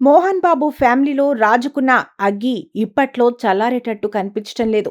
మోహన్ బాబు ఫ్యామిలీలో రాజుకున్న అగ్గి ఇప్పట్లో చల్లారేటట్టు కనిపించటం లేదు.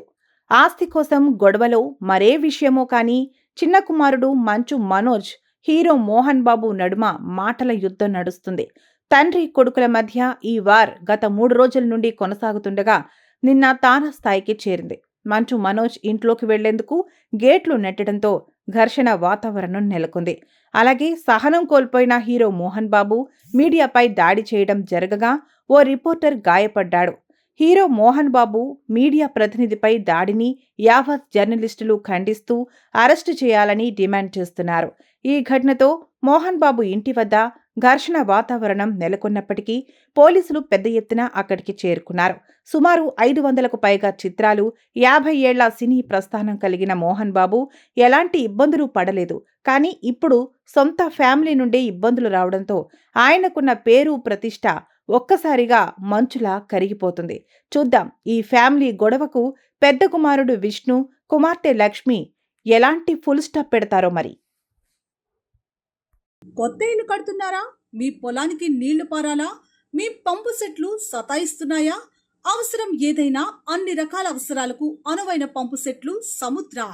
ఆస్తి కోసం గొడవలో మరే విషయమో కానీ చిన్న కుమారుడు మంచు మనోజ్ హీరో మోహన్ బాబు నడుమ మాటల యుద్ధం నడుస్తుంది. తండ్రి కొడుకుల మధ్య ఈ వార్ గత మూడు రోజుల నుండి కొనసాగుతుండగా నిన్న తారా స్థాయికి చేరింది. మంచు మనోజ్ ఇంట్లోకి వెళ్ళేందుకు గేట్లు నెట్టడంతో ఘర్షణ వాతావరణం నెలకొంది. అలాగే సహనం కోల్పోయిన హీరో మోహన్ బాబు మీడియాపై దాడి చేయడం జరగగా ఓ రిపోర్టర్ గాయపడ్డాడు. హీరో మోహన్ బాబు మీడియా ప్రతినిధిపై దాడిని యావత్ జర్నలిస్టులు ఖండిస్తూ అరెస్టు చేయాలని డిమాండ్ చేస్తున్నారు. ఈ ఘటనతో మోహన్ బాబు ఇంటి వద్ద ఘర్షణ వాతావరణం నెలకొన్నప్పటికీ పోలీసులు పెద్ద ఎత్తున అక్కడికి చేరుకున్నారు. సుమారు ఐదు వందలకు పైగా చిత్రాలు యాభై ఏళ్ళ సినీ ప్రస్థానం కలిగిన మోహన్ బాబు ఎలాంటి ఇబ్బందులు పడలేదు. కానీ ఇప్పుడు సొంత ఫ్యామిలీ నుండే ఇబ్బందులు రావడంతో ఆయనకున్న పేరు ప్రతిష్ట ఒక్కసారిగా మంచులా కరిగిపోతుంది. చూద్దాం ఈ ఫ్యామిలీ గొడవకు పెద్ద కుమారుడు విష్ణు కుమార్తె లక్ష్మి ఎలాంటి ఫుల్ స్టాప్ పెడతారో మరి? కొత్త ఇల్లు కడుతున్నారా? మీ పొలానికి నీళ్ళు పారాలా? మీ పంపు సెట్లు సతాయిస్తున్నాయా? అవసరం ఏదైనా అన్ని రకాల అవసరాలకు అనువైన పంపు సెట్లు సముద్ర.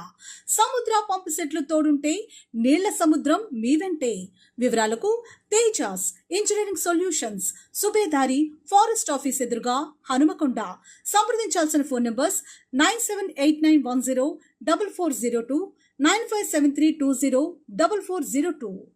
సముద్ర పంపు సెట్లు తోడుంటే నీళ్ళ సముద్రం మీ వెంటే. వివరాలకు Tejas engineering solutions Subedari forest office ఎదురుగా హనుమకొండ. సంప్రదించాల్సిన phone numbers nine seven eight nine one zero double four zero two nine five seven three two zero double four zero two.